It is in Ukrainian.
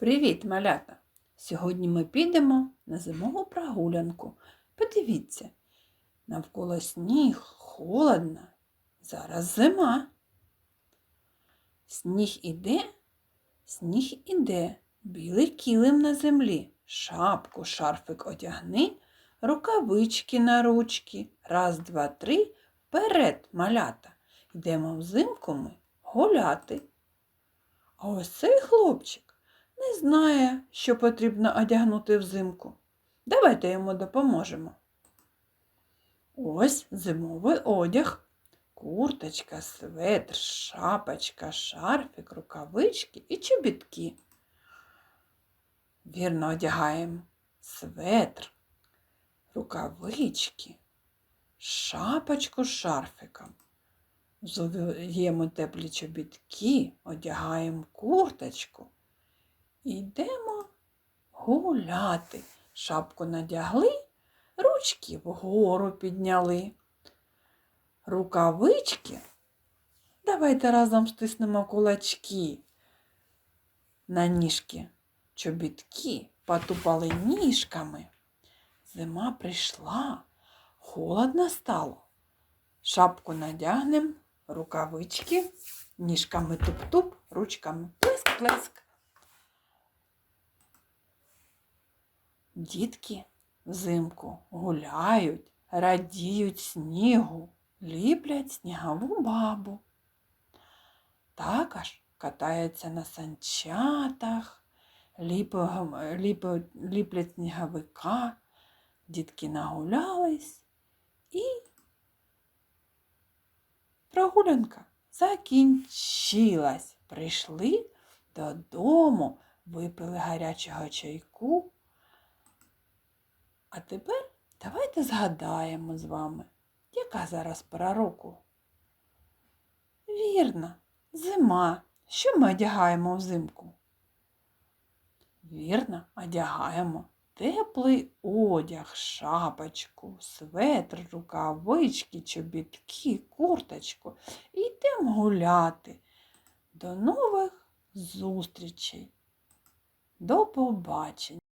Привіт, малята! Сьогодні ми підемо на зимову прогулянку. Подивіться, навколо сніг, холодно. Зараз зима. Сніг іде, сніг іде, білий килим на землі. Шапку, шарфик одягни, рукавички на ручки. Раз, два, три, вперед, малята. Йдемо взимку ми гуляти. А ось цей хлопчик не знає, що потрібно одягнути взимку. Давайте йому допоможемо. Ось зимовий одяг. Курточка, светр, шапочка, шарфик, рукавички і чобітки. Вірно одягаємо светр, рукавички, шапочку з шарфиком. Взуємо теплі чобітки, одягаємо курточку. І йдемо гуляти. Шапку надягли, ручки вгору підняли. Рукавички. Давайте разом стиснемо кулачки. На ніжки чобітки потупали ніжками. Зима прийшла, холодно стало. Шапку надягнем, рукавички, ніжками туп-туп, ручками плеск-плеск. Дітки взимку гуляють, радіють снігу, ліплять снігову бабу. Також катаються на санчатах, ліплять сніговика. Дітки нагулялись і прогулянка закінчилась. Прийшли додому, випили гарячого чайку. А тепер давайте згадаємо з вами, яка зараз пора року. Вірно, зима. Що ми одягаємо взимку? Вірно, одягаємо теплий одяг, шапочку, светр, рукавички, чобітки, курточку. І йдемо гуляти. До нових зустрічей. До побачення!